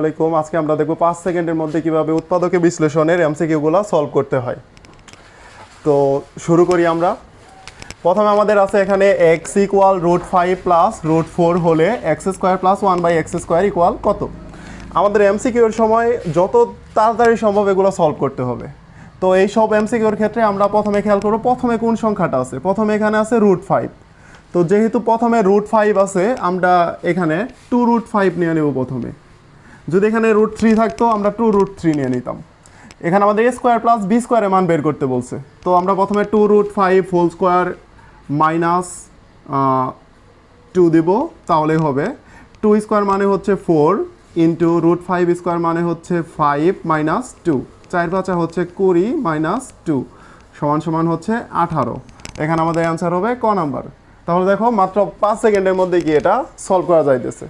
আলাইকুম। আজকে আমরা দেখব পাঁচ সেকেন্ডের মধ্যে কীভাবে উৎপাদকে বিশ্লেষণের এমসিকিউগুলো সলভ করতে হয়। তো শুরু করি আমরা। প্রথমে আমাদের আছে এখানে x equal root five plus root four হলে x square plus one by x square equal কত? আমাদের এমসিকিউর সময় যত তাড়াতাড়ি সম্ভব এগুলো সলভ করতে হবে। তো এই সব এমসিকিউর ক্ষেত্রে আমরা প্রথমে খেয়াল করব প্রথমে কোন সংখ্যাটা আছে। প্রথমে এখানে আছে রুট ফাইভ তো যেহেতু প্রথমে রুট ফাইভ আছে, আমরা এখানে টু রুট ফাইভ নিয়ে নেব প্রথমে। যদি এখানে রুট থ্রি থাকতো, আমরা টু রুট থ্রি নিয়ে নিতাম। এখানে আমাদের এ স্কোয়ার প্লাস বি স্কোয়ারের মান বের করতে বলছে। তো আমরা প্রথমে two root five whole square minus two দিব, তাহলেই হবে। টু স্কোয়ার মানে হচ্ছে four into root five square মানে হচ্ছে ফাইভ মাইনাস টু চার পাঁচা হচ্ছে কুড়ি মাইনাস টু সমান সমান হচ্ছে আঠারো। এখানে আমাদের অ্যান্সার হবে ক নাম্বার তাহলে দেখো, মাত্র পাঁচ সেকেন্ডের মধ্যে কি এটা সলভ করা যাইতেছে।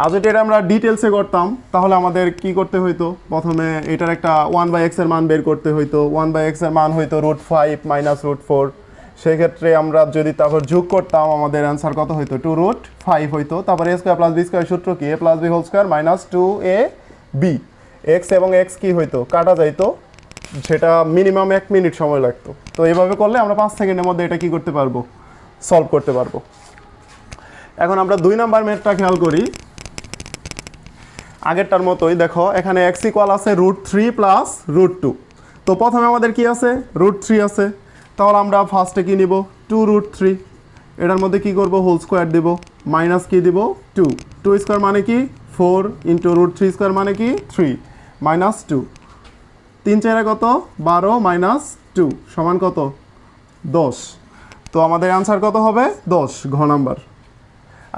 আর যদি এটা আমরা ডিটেলসে করতাম, তাহলে আমাদের কি করতে হইতো? প্রথমে এটার একটা ওয়ান বাই এক্সের মান বের করতে হইতো। ওয়ান বাই এক্সের মান হইতো root five minus root four সেক্ষেত্রে আমরা যদি তারপর যোগ করতাম, আমাদের অ্যান্সার কত হইতো? টু রুট ফাইভ হইতো। তারপর a square plus b square সূত্র কি? A plus b whole square minus two a b x এবং এক্স কি হইতো? কাটা যাইতো। সেটা মিনিমাম এক মিনিট সময় লাগতো। তো এইভাবে করলে আমরা পাঁচ সেকেন্ডের মধ্যে এটা কি করতে পারব? সলভ করতে পারব। এখন আমরা দুই নাম্বার মেটটা খেয়াল করি। আগেরটার মতোই, দেখো, এখানে এক্স ইকুয়াল আছে root three plus root two তো প্রথমে আমাদের কি আছে? রুট থ্রি আছে। তাহলে আমরা ফার্স্টে কি নিব? টু রুট থ্রি এটার মধ্যে কি করব? হোল স্কোয়ার দিব। মাইনাস কি দিব? টু টু স্কোয়ার মানে কি? Four into root three square মানে কি? থ্রি মাইনাস টু তিন চারে কত? বারো মাইনাস টু সমান কত? দশ। তো আমাদের অ্যান্সার কত হবে? দশ, ঘ নাম্বার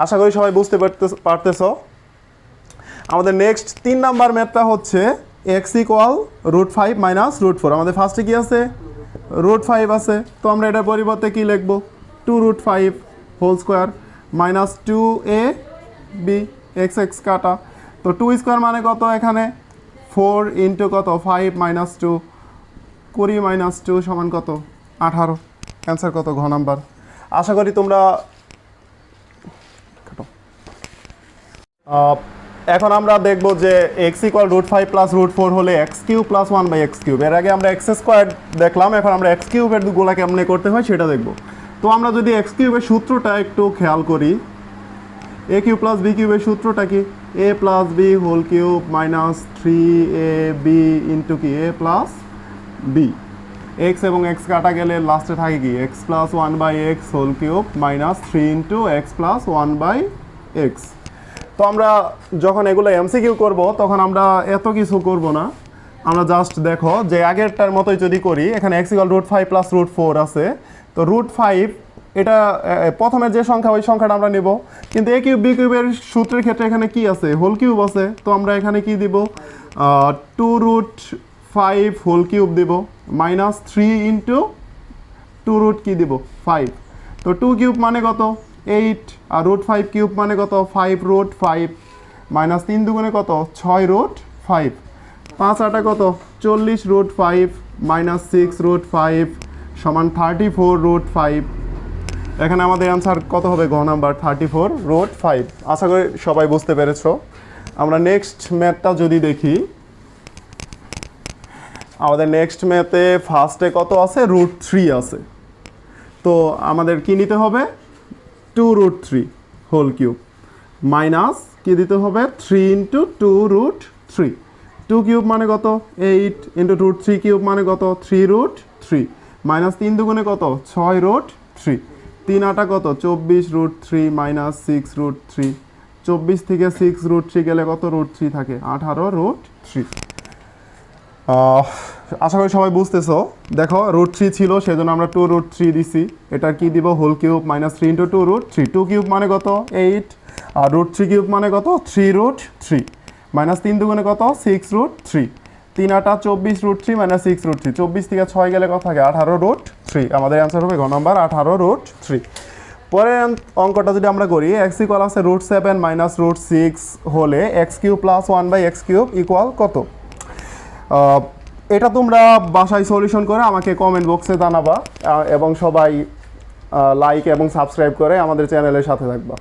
আশা করি সবাই বুঝতে পারতে পারতেছ। আমাদের নেক্সট তিন নাম্বার ম্যাথটা হচ্ছে x equal root five minus root four আমাদের ফার্স্টে কি আছে? রুট ফাইভ আছে। তো আমরা এটার পরিবর্তে কী লিখব? Two root five whole square minus two a b x x কাটা। তো টু স্কোয়ার মানে কত এখানে? ফোর ইন্টু কত? ফাইভ মাইনাস টু কুড়ি মাইনাস টু সমান কত? আঠারো। অ্যান্সার কত? ঘ নাম্বার। আশা করি তোমরা এখন আমরা দেখব যে x equal root five plus root four হলে x cube plus one by x cube এর আগে আমরা এক্স স্কোয়ার দেখলাম, এখন আমরা এক্স কিউবেরগুলা কেমনে করতে হয় সেটা দেখব। তো আমরা যদি এক্স কিউবের সূত্রটা একটু খেয়াল করি এ কিউ প্লাস বি কিউবের সূত্রটা কি? A plus b whole cube minus three a b into কি? এ প্লাস বি এক্স এবং এক্স কাটা গেলে লাস্টে থাকে কি? X plus one by x whole cube minus three into x plus one by x তো আমরা যখন এগুলো এমসিকিউ করব, তখন আমরা এত কিছু করব না। আমরা জাস্ট দেখো যে আগেরটার মতোই যদি করি, এখানে x equal root five plus root four আছে। তো রুট ফাইভ এটা প্রথমের যে সংখ্যা, ওই সংখ্যাটা আমরা নেব। কিন্তু এ কিউব বি কিউবের সূত্রের ক্ষেত্রে এখানে কি আছে? হোল কিউব আছে। তো আমরা এখানে কি দিব? Two root five whole cube দিব। Minus three into two root কি দিব? ফাইভ তো টু কিউব মানে কত? এইট আর রুট ফাইভ কিউব মানে কত? ফাইভ রুট ফাইভ মাইনাস তিন দুগুণে কত? ছয় রুট ফাইভ পাঁচ আটা কত? চল্লিশ root five minus six root five সমান থার্টি ফোর রুট ফাইভ এখানে আমাদের অ্যান্সার কত হবে? ঘ number thirty four root five আশা করি সবাই বুঝতে পেরেছ। আমরা নেক্সট ম্যাথটা যদি দেখি, আমাদের নেক্সট ম্যাথে ফার্স্টে কত আছে? রুট থ্রি আছে। তো আমাদের কি নিতে হবে? Two root three whole cube minus কি দিতে হবে? Three into two root three two cube মানে কত? Eight into root three cube মানে কত? থ্রি রুট থ্রি মাইনাস তিন দুগুণে কত? ছয় রুট থ্রি তিন আটা কত? চব্বিশ root three minus six root three চব্বিশ থেকে সিক্স রুট থ্রি গেলে কত রুট থ্রি থাকে? আঠারো রুট থ্রি আশা করি সবাই বুঝতেছো। দেখো রুট থ্রি ছিল, সেজন্য আমরা টু রুট থ্রি দিছি। এটা কি দিব? Whole cube minus three into two root three two cube মানে কত? এইট আর রুট থ্রি কিউব মানে কত? থ্রি রুট থ্রি মাইনাস তিন দুগুণে কত? সিক্স রুট থ্রি তিন আটা চব্বিশ root three minus six root three চব্বিশ থেকে ছয় গেলে কত থাকে? আঠারো রুট থ্রি আমাদের অ্যান্সার হবে ঘ নম্বর আঠারো রুট থ্রি পরের অঙ্কটা যদি আমরা করি এক্স ইকুয়াল আছে root seven minus root six হলে x cube plus one by x cube equal কত? এটা তোমরা বাসায় সলিউশন করে আমাকে কমেন্ট বক্সে জানাবা এবং সবাই লাইক এবং সাবস্ক্রাইব করে আমাদের চ্যানেলের সাথে থাকবা।